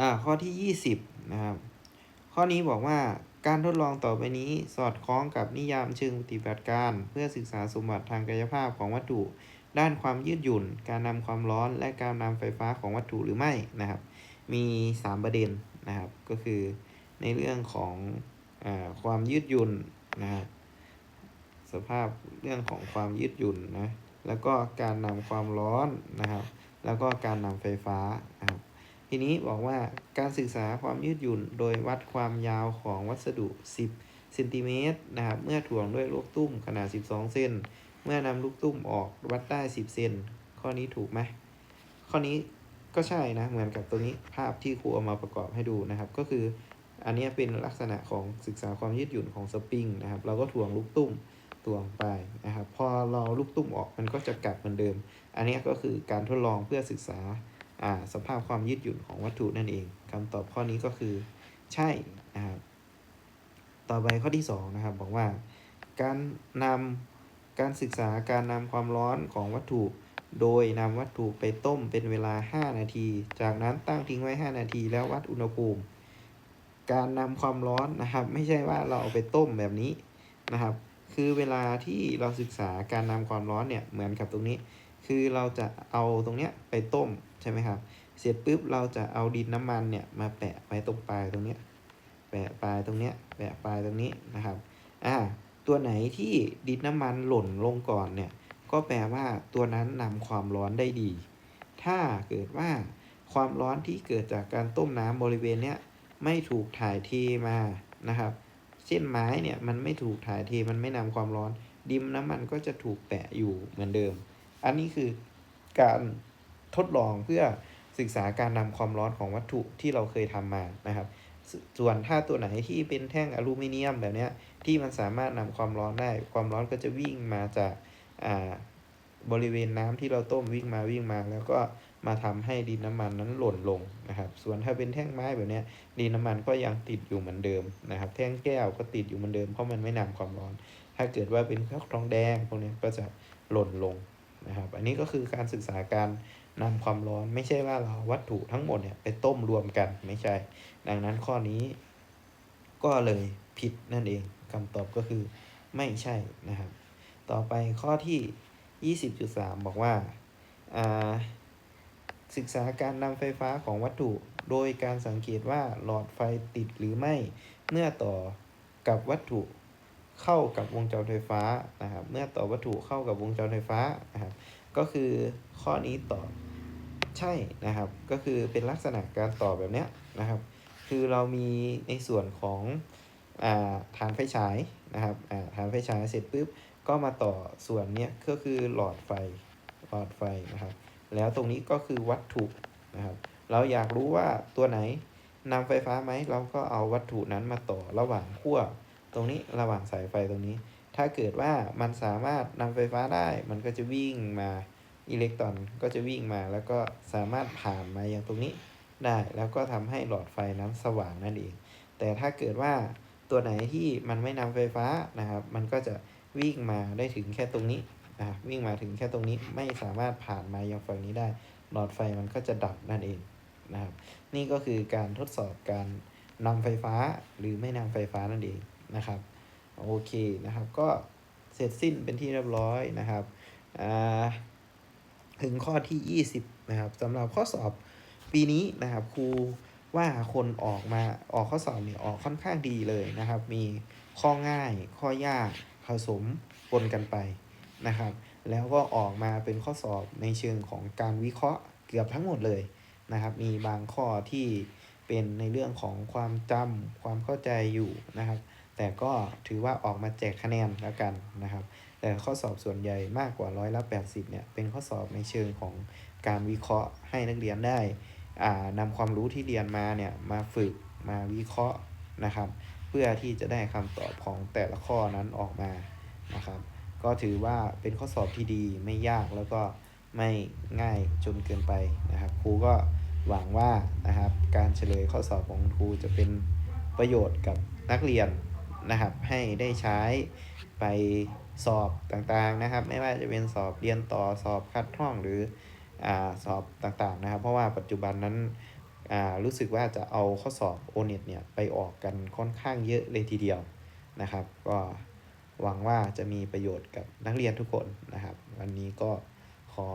อ่าข้อที่ 20 นะครับ ข้อนี้บอกว่าการทดลองต่อไปนี้สอดคล้องกับนิยามเชิงปฏิบัติการ เพื่อศึกษาสมบัติทางกายภาพของวัตถุ ด้านความยืดหยุ่น การนำความร้อน และการนำไฟฟ้าของวัตถุหรือไม่นะครับ มี 3 ประเด็นนะครับ ก็คือในเรื่องของอความยืดหยุ่นนะครับสภาพเรื่องของความยืดหยุ่นนะ แล้วก็การนำความร้อนนะครับ แล้วก็การนำไฟฟ้านะครับ ทีนี้บอกว่าการศึกษาความยืดหยุ่นโดยวัดความยาวของวัสดุ 10เซนติเมตรนะครับ เมื่อถ่วงด้วยลูกตุ้มขนาด 12 เซน เมื่อนำลูกตุ้มออกวัดได้ 10 เซน ข้อนี้ถูกไหม ข้อนี้ก็ใช่นะ เหมือนกับตัวนี้ภาพที่ครูเอามาประกอบให้ดูนะครับ ก็คืออันนี้เป็นลักษณะของศึกษาความยืดหยุ่นของสปริงนะครับ เราก็ถ่วงลูกตุ้มตวงไปนะครับ พอเราลูกตุ้มออกมันก็จะกลับเหมือนเดิม อันนี้ก็คือการทดลองเพื่อศึกษา สภาพความยืดหยุ่นของวัตถุนั่นเองคำตอบข้อนี้ก็คือ ใช่นะครับต่อไปข้อที่2นะครับบอกว่า การนำการศึกษาการนำความร้อนของวัตถุ โดยนำวัตถุไปต้มเป็นเวลา 5 นาที จากนั้นตั้งทิ้งไว้ 5 นาทีแล้ววัดอุณหภูมิ การนำความร้อนนะครับ ไม่ใช่ว่าเราเอาไปต้มแบบนี้นะครับ คือเวลาที่เราศึกษาการนำความร้อนเนี่ยเหมือนกับตรงนี้ คือเราจะเอาตรงเนี้ยไปต้มใช่ไหมครับ เสร็จปุ๊บเราจะเอาดินน้ำมันเนี่ยมาแปะไว้ตรงปลายตรงเนี้ยแปะปลายตรงเนี้ยแปะปลายตรงนี้นะครับอ่าตัวไหนที่ดินน้ำมันหล่นลงก่อนเนี่ยก็แปลว่าตัวนั้นนำความร้อนได้ดี ถ้าเกิดว่าความร้อนที่เกิดจากการต้มน้ำบริเวณเนี้ยไม่ถูกถ่ายเทมานะครับเส้นไม้เนี่ยมันไม่ถูกถ่ายเทมันไม่นำความร้อน ดิมน้ำมันก็จะถูกแปะอยู่เหมือนเดิม อันนี้คือการทดลองเพื่อศึกษาการนำความร้อนของวัตถุที่เราเคยทำมานะครับ ส่วนถ้าตัวไหนที่เป็นแท่งอลูมิเนียมแบบนี้ที่มันสามารถนำความร้อนได้ ความร้อนก็จะวิ่งมาจากบริเวณน้ำที่เราต้มวิ่งมาวิ่งมา แล้วก็มาทำให้ดินน้ำมันนั้นหล่นลงนะครับ ส่วนถ้าเป็นแท่งไม้แบบนี้ดินน้ำมันก็ยังติดอยู่เหมือนเดิมนะครับ แท่งแก้วก็ติดอยู่เหมือนเดิมเพราะมันไม่นำความร้อน ถ้าเกิดว่าเป็นพวกทองแดงพวกนี้ก็จะหล่นลง นะครับ อันนี้ก็คือการศึกษาการนำความร้อนไม่ใช่ว่าเราวัตถุทั้งหมดเนี่ยไปต้มรวมกันไม่ใช่ ดังนั้นข้อนี้ก็เลยผิดนั่นเองคำตอบก็คือไม่ใช่นะครับ ต่อไปข้อที่ 20.3 บอกว่าศึกษาการนำไฟฟ้าของวัตถุ โดยการสังเกตว่าหลอดไฟติดหรือไม่เมื่อต่อกับวัตถุ เข้ากับวงจรไฟฟ้านะครับ เมื่อต่อวัตถุเข้ากับวงจรไฟฟ้านะครับ ก็คือข้อนี้ตอบใช่นะครับ ก็คือเป็นลักษณะการต่อแบบนี้นะครับ คือเรามีในส่วนของอาฐานไฟฉายนะครับฐานไฟฉายเสร็จปุ๊บก็มาต่อส่วนนี้ก็คือหลอดไฟหลอดไฟนะครับ แล้วตรงนี้ก็คือวัตถุนะครับ เราอยากรู้ว่าตัวไหนนำไฟฟ้าไหมเราก็เอาวัตถุนั้นมาต่อระหว่างขั้ว ตรงนี้ระหว่างสายไฟตรงนี้ ถ้าเกิดว่ามันสามารถนำไฟฟ้าได้ มันก็จะวิ่งมาอิเล็กตรอนก็จะวิ่งมา แล้วก็สามารถผ่านมาอย่างตรงนี้ได้ แล้วก็ทำให้หลอดไฟนั้นสว่างนั่นเอง แต่ถ้าเกิดว่าตัวไหนที่มันไม่นำไฟฟ้านะครับ มันก็จะวิ่งมาได้ถึงแค่ตรงนี้่ะวิ่งมาถึงแค่ตรงนี้ไม่สามารถผ่านมายังฝั่งนี้ได้ หลอดไฟมันก็จะดับนั่นเองนะครับ นี่ก็คือการทดสอบการนำไฟฟ้าหรือไม่นำไฟฟ้านั่นเอง นะครับ โอเคนะครับ ก็เสร็จสิ้นเป็นที่เรียบร้อยนะครับถึงข้อที่ 20 นะครับสำหรับข้อสอบปีนี้นะครับครูว่าคนออกมาออกข้อสอบเนี่ยออกค่อนข้างดีเลยนะครับ มีข้อง่ายข้อยากผสมปนกันไปนะครับ แล้วก็ออกมาเป็นข้อสอบในเชิงของการวิเคราะห์เกือบทั้งหมดเลยนะครับ มีบางข้อที่เป็นในเรื่องของความจำความเข้าใจอยู่นะครับ แต่ก็ถือว่าออกมาแจกคะแนนแล้วกันนะครับ แต่ข้อสอบส่วนใหญ่มากกว่าร้อยละ80เนี่ยเป็นข้อสอบในเชิงของการวิเคราะห์ให้นักเรียนได้นำความรู้ที่เรียนมาเนี่ยมาฝึกมาวิเคราะห์นะครับ เพื่อที่จะได้คำตอบของแต่ละข้อนั้นออกมานะครับ ก็ถือว่าเป็นข้อสอบที่ดีไม่ยากแล้วก็ไม่ง่ายจนเกินไปนะครับครูก็หวังว่านะครับการเฉลยข้อสอบของครูจะเป็นประโยชน์กับนักเรียน นะครับ ให้ได้ใช้ไปสอบต่างๆนะครับ ไม่ว่าจะเป็นสอบเรียนต่อสอบคัดท่องหรืออสอบต่างๆนะครับ เพราะว่าปัจจุบันนั้นรู้สึกว่าจะเอาข้อสอบ o n e t เนี่ยไปออกกันค่อนข้างเยอะเลยทีเดียวนะครับ ก็หวังว่าจะมีประโยชน์กับนักเรียนทุกคนนะครับ วันนี้ก็ขอ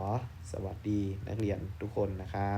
สวัสดีนักเรียนทุกคนนะครับ